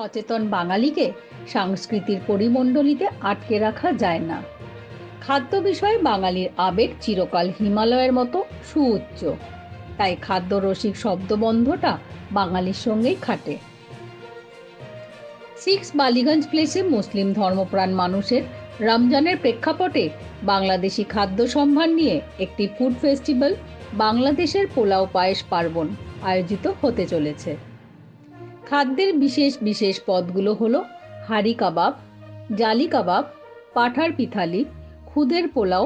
সচেতন বাঙালিকে সংস্কৃতির পরিমণ্ডলীতে আটকে রাখা যায় না। খাদ্য বিষয়ে বাঙালির আবেগ চিরকাল হিমালয়ের মতো সুউচ্চ। তাই খাদ্য রসিক শব্দবন্ধটা বাঙালির সঙ্গেই খাটে। সিক্স বালিগঞ্জ প্লেসে মুসলিম ধর্মপ্রাণ মানুষের রমজানের প্রেক্ষাপটে বাংলাদেশি খাদ্য সম্ভার নিয়ে একটি ফুড ফেস্টিভ্যাল বাংলাদেশের পোলাও পায়েস পার্বণ আয়োজিত হতে চলেছে। খাদ্যের বিশেষ বিশেষ পদগুলো হলো হাঁড়ি কাবাব, জালি কাবাব, পাঠার পিথালি, খুদের পোলাও,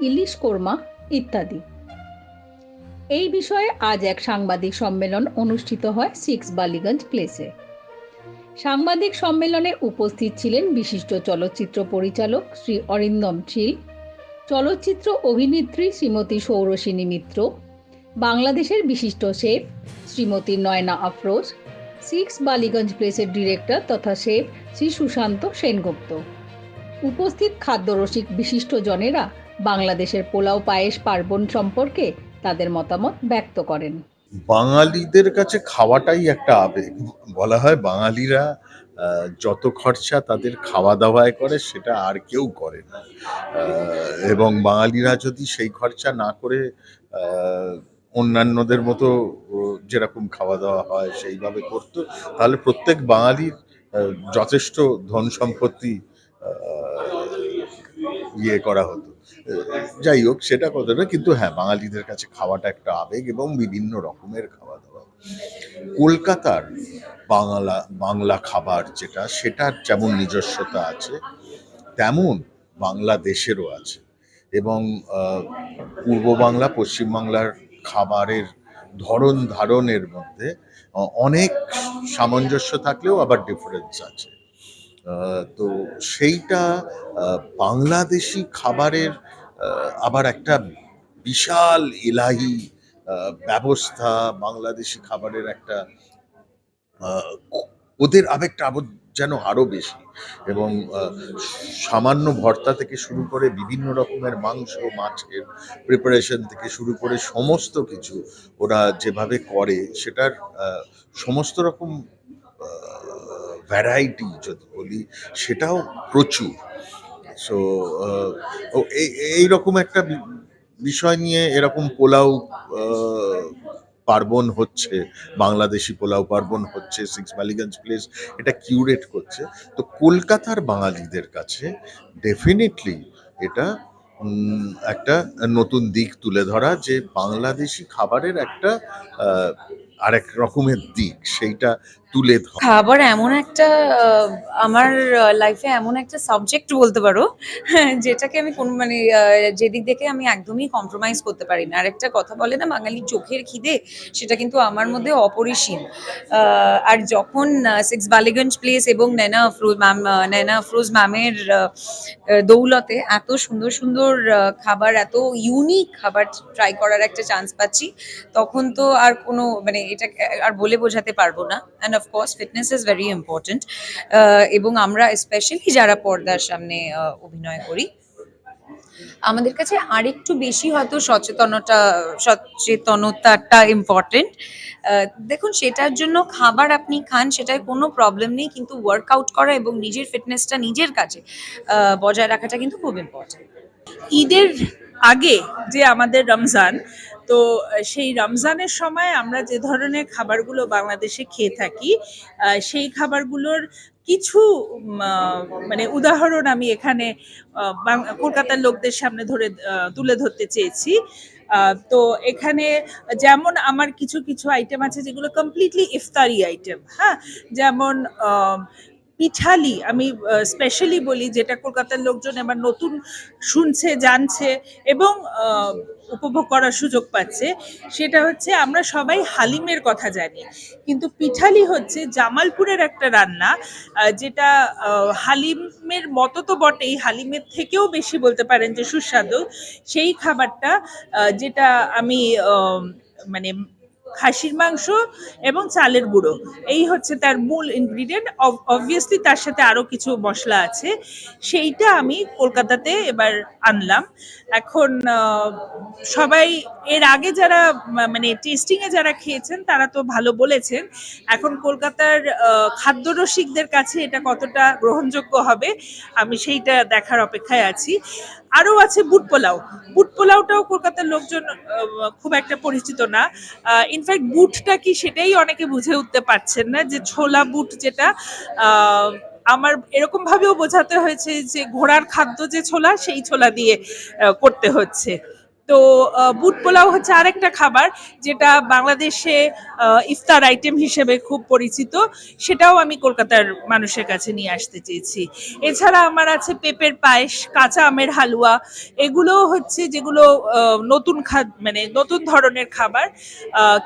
ইলিশ কোরমা ইত্যাদি। এই বিষয়ে আজ এক সাংবাদিক সম্মেলন অনুষ্ঠিত হয় সিক্স বালিগঞ্জ প্লেসে। সাংবাদিক সম্মেলনে উপস্থিত ছিলেন বিশিষ্ট চলচ্চিত্র পরিচালক শ্রী অরিন্দম শীল চলচ্চিত্র অভিনেত্রী শ্রীমতী সৌরসিনী মিত্র, বাংলাদেশের বিশিষ্ট শেফ শ্রীমতী নয়না আফরোজ সিক্স বালিগঞ্জ প্লেসের ডিরেক্টর তথা শেফ শ্রী সুশান্ত সেনগুপ্ত। উপস্থিত খাদ্যরসিক বিশিষ্ট জনেরা বাংলাদেশের পোলাও পায়েস পার্বণ সম্পর্কে তাদের মতামত ব্যক্ত করেন। বাঙালিদের কাছে খাওয়াটাই একটা আবেগ। বলা হয় বাঙালিরা যত খরচা তাদের খাওয়া দাওয়ায় করে সেটা আর কেউ করে না। এবং বাঙালিরা যদি সেই খরচা না করে অন্যান্যদের মতো যেরকম খাওয়া দাওয়া হয়, সেইভাবে করতো। তাহলে প্রত্যেক বাঙালির যথেষ্ট ধন সম্পত্তি ইয়ে করা হতো। যাই হোক, সেটা না, কিন্তু হ্যাঁ বাঙালিদের কাছে খাওয়াটা একটা আবেগ এবং বিভিন্ন রকমের খাওয়া দাওয়া কলকাতার বাংলা বাংলা খাবার যেটা, সেটার যেমন নিজস্বতা আছে, তেমন বাংলাদেশেরও আছে। এবং পূর্ব বাংলা, পশ্চিম বাংলার খাবারের ধরন ধারণের মধ্যে অনেক সামঞ্জস্য থাকলেও আবার ডিফারেন্স আছে। তো সেইটা বাংলাদেশি খাবারের আবার একটা বিশাল এলাহি ব্যবস্থা বাংলাদেশি খাবারের একটা ওদের আবেগটা আবার যেন আরও বেশি। এবং সামান্য ভর্তা থেকে শুরু করে বিভিন্ন রকমের মাংস, মাছের প্রিপারেশন থেকে শুরু করে সমস্ত কিছু ওরা যেভাবে করে, সেটার সমস্ত রকম ভ্যারাইটি যদি বলি, সেটাও প্রচুর। সো এই এইরকম একটা বিষয় নিয়ে এরকম পোলাও পার্বণ হচ্ছে, বাংলাদেশি পোলাও পার্বণ হচ্ছে সিক্স বালিগঞ্জ প্লেস এটা কিউরেট করছে। তো কলকাতার বাঙালিদের কাছে ডেফিনেটলি এটা একটা নতুন দিক তুলে ধরা যে বাংলাদেশি খাবারের একটা আরেক রকমের দিক। সেইটা তুলে ধরা। খাবার এমন একটা আমার লাইফে এমন একটা সাবজেক্ট বলতে পারো, যেটাকে আমি কোন মানে যেদিক থেকে আমি একদমই কম্প্রোমাইজ করতে পারি না। আর একটা কথা বলে না, বাঙালির চোখের খিদে, সেটা কিন্তু আমার মধ্যে অপরিসীম। আর যখন সিক্স বালিগঞ্জ প্লেস এবং নেনা আফরোজ ম্যাম নেনা আফরোজ ম্যামের দৌলতে এত সুন্দর সুন্দর খাবার, এত ইউনিক খাবার ট্রাই করার একটা চান্স পাচ্ছি, তখন তো আর কোনো মানে এটা আর বলে বোঝাতে পারব না। And of course fitness is very important এবং আমরা স্পেশালি যারা পর্দার সামনে আহ, অভিনয় করি আমাদের কাছে আরেকটু বেশি হয়তো সচেতনতা সচেতনতাটা ইম্পর্টেন্ট দেখুন সেটার জন্য খাবার আপনি খান সেটায় কোনো প্রবলেম নেই কিন্তু ওয়ার্কআউট করা এবং নিজের ফিটনেসটা নিজের কাছে আহ, বজায় রাখাটা কিন্তু খুব ইম্পর্টেন্ট ঈদের আগে যে আমাদের রমজান তো সেই রমজানের সময় আমরা যে ধরনের খাবারগুলো বাংলাদেশে খেয়ে থাকি সেই খাবারগুলোর কিছু মানে উদাহরণ আমি এখানে কলকাতার লোকদের সামনে ধরে তুলে ধরতে চেয়েছি। তো এখানে যেমন আমার কিছু কিছু আইটেম আছে যেগুলো কমপ্লিটলি ইফতারি আইটেম হ্যাঁ? যেমন পিঠালি আমি স্পেশালি বলি যেটা কলকাতার লোকজন এবার নতুন শুনছে, জানছে এবং উপভোগ করার সুযোগ পাচ্ছে, সেটা হচ্ছে আমরা সবাই হালিমের কথা জানি। কিন্তু পিঠালি হচ্ছে জামালপুরের একটা রান্না যেটা হালিমের মতো তো বটেই, হালিমের থেকেও বেশি বলতে পারেন যে সুস্বাদু। সেই খাবারটা যেটা আমি মানে খাসির মাংস এবং চালের গুঁড়ো। এই হচ্ছে তার মূল ইনগ্রিডিয়েন্ট অবভিয়াসলি তার সাথে আরও কিছু মশলা আছে। সেইটা আমি কলকাতাতে এবার আনলাম। এখন সবাই, এর আগে যারা মানে টেস্টিংয়ে যারা খেয়েছেন, তারা তো ভালো বলেছেন, এখন কলকাতার খাদ্যরসিকদের কাছে এটা কতটা গ্রহণযোগ্য হবে, আমি সেইটা দেখার অপেক্ষায় আছি। আরও আছে বুট পোলাও। বুট পোলাওটাও কলকাতার লোকজন খুব একটা পরিচিত না। ইনফ্যাক্ট বুটটা কি সেটাই অনেকে বুঝে উঠতে পারছেন না যে ছোলা বুট যেটা আমার এরকম ভাবেও বোঝাতে হয়েছে যে ঘোড়ার খাদ্য যে ছোলা, সেই ছোলা দিয়ে করতে হচ্ছে। তো বুট পোলাও হচ্ছে আরেকটা খাবার যেটা বাংলাদেশে ইফতার আইটেম হিসেবে খুব পরিচিত। সেটাও আমি কলকাতার মানুষের কাছে নিয়ে আসতে চেয়েছি। এছাড়া আমার আছে পেঁপের পায়েস, কাঁচা আমের হালুয়া। এগুলো হচ্ছে যেগুলো নতুন খাদ মানে নতুন ধরনের খাবার।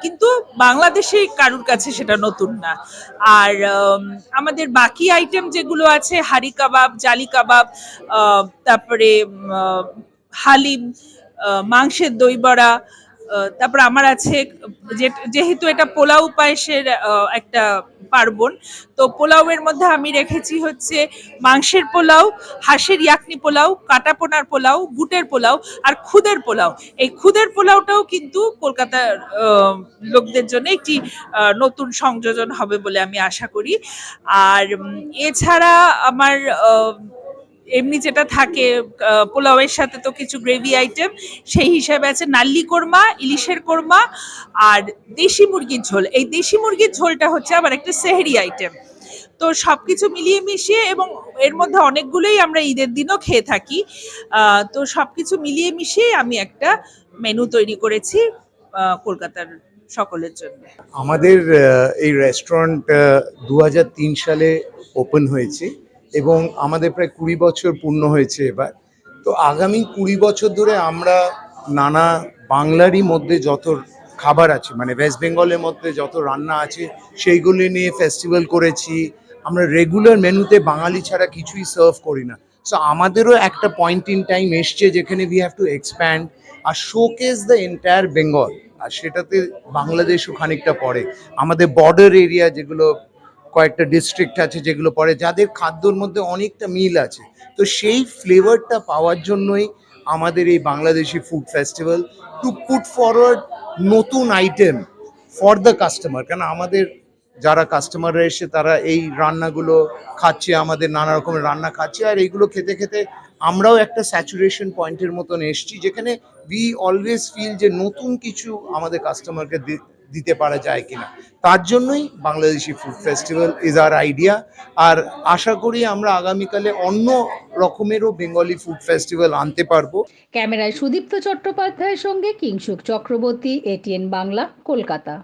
কিন্তু বাংলাদেশে কারুর কাছে সেটা নতুন না। আর আমাদের বাকি আইটেম যেগুলো আছে, হাড়ি কাবাব, জালি কাবাব তারপরে হালিম মাংসের দই বড়া তারপর আমার আছে যেহেতু এটা পোলাও পায়েসের একটা পার্বণ, তো পোলাওয়ের মধ্যে আমি রেখেছি হচ্ছে মাংসের পোলাও, হাঁসের ইয়াকনি পোলাও কাটা পোনার পোলাও, বুটের পোলাও আর খুদের পোলাও। এই খুদের পোলাওটাও কিন্তু কলকাতার লোকদের জন্য একটি নতুন সংযোজন হবে বলে আমি আশা করি। আর এছাড়া আমার এমনি যেটা থাকে পোলাওয়ের সাথে তো কিছু গ্রেভি আইটেম সেই হিসাবে আছে নাল্লি কোরমা, ইলিশের কোরমা আর দেশি মুরগির ঝোল। এই দেশি মুরগির ঝোলটা হচ্ছে আবার একটা সেহেরি আইটেম তো সব কিছু মিলিয়ে মিশিয়ে এবং এর মধ্যে অনেকগুলোই আমরা ঈদের দিনও খেয়ে থাকি তো সব কিছু মিলিয়ে মিশিয়ে আমি একটা মেনু তৈরি করেছি কলকাতার সকলের জন্য। আমাদের এই রেস্টুরেন্ট দু হাজার তিন সালে ওপেন হয়েছে। এবং আমাদের প্রায় কুড়ি বছর পূর্ণ হয়েছে এবার। তো আগামী কুড়ি বছর ধরে আমরা নানা বাংলারই মধ্যে যত খাবার আছে মানে ওয়েস্ট বেঙ্গলের মধ্যে যত রান্না আছে, সেইগুলি নিয়ে ফেস্টিভ্যাল করেছি। আমরা রেগুলার মেনুতে বাঙালি ছাড়া কিছুই সার্ভ করি না। সো আমাদেরও একটা পয়েন্ট ইন টাইম এসছে যেখানে উই হ্যাভ টু এক্সপ্যান্ড আর শোকেস দ্য এন্টায়ার বেঙ্গল আর সেটাতে বাংলাদেশও খানিকটা পড়ে। আমাদের বর্ডার এরিয়া যেগুলো কয়েকটা ডিস্ট্রিক্ট আছে যেগুলো পড়ে যাদের খাদ্যর মধ্যে অনেকটা মিল আছে। তো সেই ফ্লেভারটা পাওয়ার জন্যই আমাদের এই Bangladeshi food festival to put forward নতুন আইটেম ফর দ্য কাস্টমার কেন আমাদের যারা কাস্টমাররা এসে তারা এই রান্নাগুলো খাচ্ছে, আমাদের নানা রকমের রান্না খাচ্ছে আর এইগুলো খেতে খেতে আমরাও একটা স্যাচুরেশন পয়েন্টের মতন এসছি যেখানে উই অলওয়েজ ফিল যে নতুন কিছু আমাদের কাস্টমারকে দিতে পারা যায় কিনা। তার জন্যই Bangladeshi food festival is our idea আর আশা করি আমরা আগামীকালে অন্য রকমেরও বেঙ্গলি ফুড ফেস্টিভ্যাল আনতে পারব। ক্যামেরায় সুদীপ্ত চট্টোপাধ্যায়ের সঙ্গে কিংসুক চক্রবর্তী এটিএন বাংলা, কলকাতা।